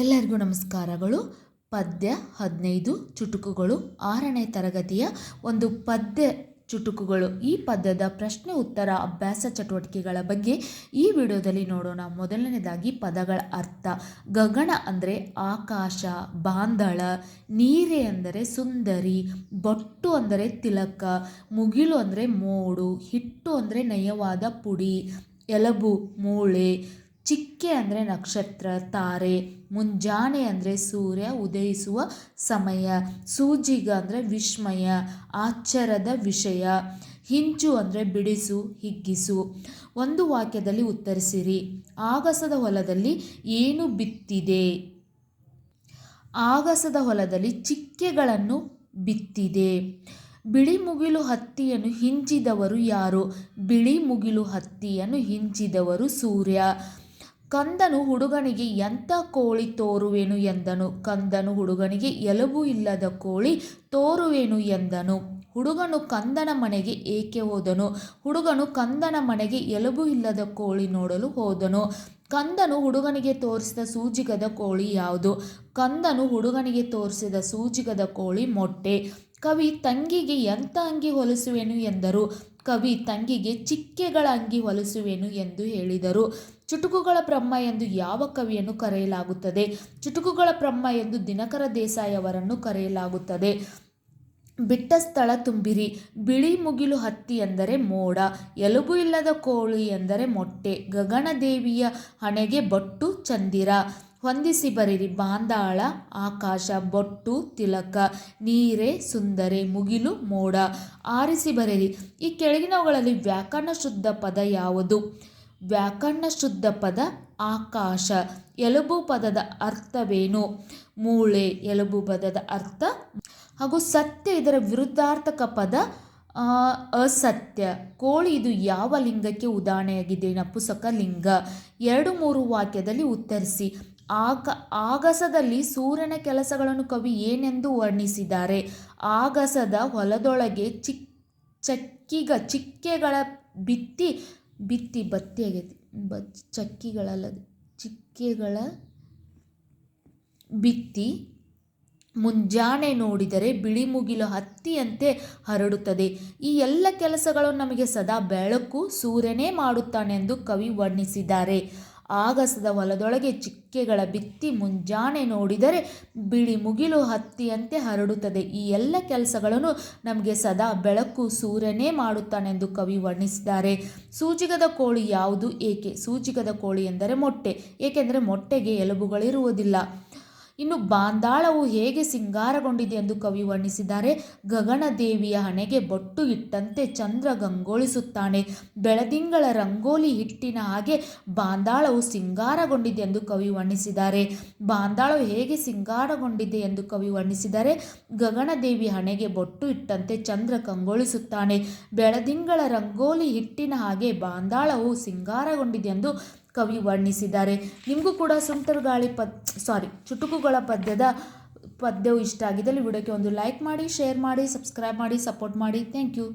ಎಲ್ಲರಿಗೂ ನಮಸ್ಕಾರಗಳು. ಪದ್ಯ ಹದಿನೈದು ಚುಟುಕುಗಳು. ಆರನೇ ತರಗತಿಯ ಒಂದು ಪದ್ಯ ಚುಟುಕುಗಳು. ಈ ಪದ್ಯದ ಪ್ರಶ್ನೆ ಉತ್ತರ ಅಭ್ಯಾಸ ಚಟುವಟಿಕೆಗಳ ಬಗ್ಗೆ ಈ ವಿಡಿಯೋದಲ್ಲಿ ನೋಡೋಣ. ಮೊದಲನೇದಾಗಿ ಪದಗಳ ಅರ್ಥ. ಗಗನ ಅಂದರೆ ಆಕಾಶ, ಬಾಂದಳ, ನೀರೆ ಅಂದರೆ ಸುಂದರಿ, ಬೊಟ್ಟು ಅಂದರೆ ತಿಲಕ, ಮುಗಿಲು ಅಂದರೆ ಮೋಡು, ಹಿಟ್ಟು ಅಂದರೆ ನಯವಾದ ಪುಡಿ, ಎಲಬು, ಮೂಳೆ ಚಿಕ್ಕೆ ಅಂದರೆ ನಕ್ಷತ್ರ, ತಾರೆ, ಮುಂಜಾನೆ ಅಂದರೆ ಸೂರ್ಯ, ಉದಯಿಸುವ ಸಮಯ, ಸೂಜಿಗ ಅಂದರೆ ವಿಸ್ಮಯ, ಆಶ್ಚರ್ಯದ ವಿಷಯ, ಹಿಂಚು ಅಂದರೆ ಬಿಡಿಸು, ಹಿಗ್ಗಿಸು. ಒಂದು ವಾಕ್ಯದಲ್ಲಿ ಉತ್ತರಿಸಿರಿ, ಆಗಸದ ಹೊಲದಲ್ಲಿ ಏನು ಬಿತ್ತಿದೆ? ಆಗಸದ ಹೊಲದಲ್ಲಿ ಚಿಕ್ಕೆಗಳನ್ನು ಬಿತ್ತಿದೆ. ಬಿಳಿ ಮುಗಿಲು ಹತ್ತಿಯನ್ನು ಹಿಂಚಿದವರು ಯಾರು? ಬಿಳಿ ಮುಗಿಲು ಹತ್ತಿಯನ್ನು ಹಿಂಚಿದವರು ಸೂರ್ಯ. ಕಂದನು ಹುಡುಗನಿಗೆ ಎಂಥ ಕೋಳಿ ತೋರುವೆನು ಎಂದನು. ಕಂದನು ಹುಡುಗನಿಗೆ ಎಲುಬು ಇಲ್ಲದ ಕೋಳಿ ತೋರುವೆನು ಎಂದನು. ಹುಡುಗನು ಕಂದನ ಮನೆಗೆ ಏಕೆ ಹೋದನು? ಹುಡುಗನು ಕಂದನ ಮನೆಗೆ ಎಲುಬು ಇಲ್ಲದ ಕೋಳಿ ನೋಡಲು ಹೋದನು. ಕಂದನು ಹುಡುಗನಿಗೆ ತೋರಿಸಿದ ಸೂಜಿಗದ ಕೋಳಿ ಯಾವುದು? ಕಂದನು ಹುಡುಗನಿಗೆ ತೋರಿಸಿದ ಸೂಜಿಗದ ಕೋಳಿ ಮೊಟ್ಟೆ. ಕವಿ ತಂಗಿಗೆ ಎಂಥ ಅಂಗಿ ಹೊಲಿಸುವೆನು ಎಂದರು. ಕವಿ ತಂಗಿಗೆ ಚಿಕ್ಕೆಗಳ ಅಂಗಿ ಹೊಲಿಸುವೆನು ಎಂದು ಹೇಳಿದರು. ಚುಟುಕುಗಳ ಬ್ರಹ್ಮ ಎಂದು ಯಾವ ಕವಿಯನ್ನು ಕರೆಯಲಾಗುತ್ತದೆ? ಚುಟುಕುಗಳ ಬ್ರಹ್ಮ ಎಂದು ದಿನಕರ ದೇಸಾಯವರನ್ನು ಕರೆಯಲಾಗುತ್ತದೆ. ಬಿಟ್ಟ ಸ್ಥಳ ತುಂಬಿರಿ. ಬಿಳಿ ಮುಗಿಲು ಹತ್ತಿ ಎಂದರೆ ಮೋಡ. ಎಲುಬು ಇಲ್ಲದ ಕೋಳಿ ಎಂದರೆ ಮೊಟ್ಟೆ. ಗಗನದೇವಿಯ ಹಣೆಗೆ ಬಟ್ಟು ಚಂದಿರ. ಹೊಂದಿಸಿ ಬರಿರಿ ಬಾಂದಾಳ, ಆಕಾಶ, ಬೊಟ್ಟು, ತಿಲಕ, ನೀರೆ, ಸುಂದರೆ, ಮುಗಿಲು, ಮೋಡ. ಆರಿಸಿ ಬರೆಯಿರಿ ಈ ಕೆಳಗಿನವುಗಳಲ್ಲಿ ವ್ಯಾಕರಣ ಶುದ್ಧ ಪದ ಯಾವುದು? ವ್ಯಾಕರಣ ಶುದ್ಧ ಪದ ಆಕಾಶ. ಎಲುಬು ಪದದ ಅರ್ಥವೇನು? ಮೂಳೆ, ಎಲುಬು ಪದದ ಅರ್ಥ? ಹಾಗೂ ಸತ್ಯ ಇದರ ವಿರುದ್ಧಾರ್ಥಕ ಪದ ಅಸತ್ಯ. ಕೋಳಿ ಇದು ಯಾವ ಲಿಂಗಕ್ಕೆ ಉದಾಹರಣೆಯಾಗಿದೆ? ನಪುಸಕ ಲಿಂಗ. ಎರಡು ಮೂರು ವಾಕ್ಯದಲ್ಲಿ ಉತ್ತರಿಸಿ. ಆಗ, ಆಗಸದಲ್ಲಿ ಸೂರ್ಯನ ಕೆಲಸಗಳನ್ನು ಕವಿ ಏನೆಂದು ವರ್ಣಿಸಿದ್ದಾರೆ. ಆಗಸದ ಹೊಲದೊಳಗೆ ಚಿಕ್, ಚಕ್ಕಿಗ, ಚಿಕ್ಕೆಗಳ ಬಿತ್ತಿ ಬಿತ್ತಿ ಬತ್ತಿ ಆಗೈತಿ ಬ ಚಕ್ಕಿಗಳಲ್ಲ ಚಿಕ್ಕೆಗಳ ಬಿತ್ತಿ ಮುಂಜಾನೆ ನೋಡಿದರೆ ಬಿಳಿ ಮುಗಿಲು ಹತ್ತಿಯಂತೆ ಹರಡುತ್ತದೆ. ಈ ಎಲ್ಲ ಕೆಲಸಗಳು ನಮಗೆ ಸದಾ ಬೆಳಕು ಸೂರ್ಯನೇ ಮಾಡುತ್ತಾನೆಂದು ಕವಿ ವರ್ಣಿಸಿದ್ದಾರೆ. ಆಗಸದ ಹೊಲದೊಳಗೆ ಚಿಕ್ಕೆಗಳ ಬಿತ್ತಿ ಮುಂಜಾನೆ ನೋಡಿದರೆ ಬಿಳಿ ಮುಗಿಲು ಹತ್ತಿಯಂತೆ ಹರಡುತ್ತದೆ. ಈ ಎಲ್ಲ ಕೆಲಸಗಳನ್ನು ನಮಗೆ ಸದಾ ಬೆಳಕು ಸೂರ್ಯನೇ ಮಾಡುತ್ತಾನೆಂದು ಕವಿ ವರ್ಣಿಸಿದ್ದಾರೆ. ಸೂಜಿಗದ ಕೋಳಿ ಯಾವುದು? ಏಕೆ? ಸೂಜಿಗದ ಕೋಳಿ ಎಂದರೆ ಮೊಟ್ಟೆ. ಏಕೆಂದರೆ ಮೊಟ್ಟೆಗೆ ಎಲುಬುಗಳಿರುವುದಿಲ್ಲ. ಇನ್ನು ಬಾಂದಾಳವು ಹೇಗೆ ಸಿಂಗಾರಗೊಂಡಿದೆ ಎಂದು ಕವಿ ವರ್ಣಿಸಿದ್ದಾರೆ. ಗಗನದೇವಿಯ ಹಣೆಗೆ ಬೊಟ್ಟು ಇಟ್ಟಂತೆ ಚಂದ್ರ ಗಂಗೋಳಿಸುತ್ತಾನೆ. ಬೆಳದಿಂಗಳ ರಂಗೋಲಿ ಹಿಟ್ಟಿನ ಹಾಗೆ ಬಾಂದಾಳವು ಸಿಂಗಾರಗೊಂಡಿದೆ ಎಂದು ಕವಿ ವರ್ಣಿಸಿದ್ದಾರೆ. ಬಾಂದಾಳವು ಹೇಗೆ ಸಿಂಗಾರಗೊಂಡಿದೆ ಎಂದು ಕವಿ ವರ್ಣಿಸಿದ್ದಾರೆ ಗಗನದೇವಿ ಹಣೆಗೆ ಬೊಟ್ಟು ಇಟ್ಟಂತೆ ಚಂದ್ರ ಕಂಗೊಳಿಸುತ್ತಾನೆ ಬೆಳದಿಂಗಳ ರಂಗೋಲಿ ಹಿಟ್ಟಿನ ಹಾಗೆ ಬಾಂದಾಳವು ಸಿಂಗಾರಗೊಂಡಿದೆ ಎಂದು ಕವಿ ವರ್ಣಿಸಿದ್ದಾರೆ. ನಿಮಗೂ ಕೂಡ ಸುಂಟರ್ ಗಾಳಿ ಪದ್ ಸಾರಿ ಚುಟುಕುಗಳ ಪದ್ಯದ ಪದ್ಯವು ಇಷ್ಟ ಆಗಿದ್ದಲ್ಲಿ ವಿಡಿಯೋಕ್ಕೆ ಒಂದು ಲೈಕ್ ಮಾಡಿ ಶೇರ್ ಮಾಡಿ ಸಬ್ಸ್ಕ್ರೈಬ್ ಮಾಡಿ ಸಪೋರ್ಟ್ ಮಾಡಿ. Thank you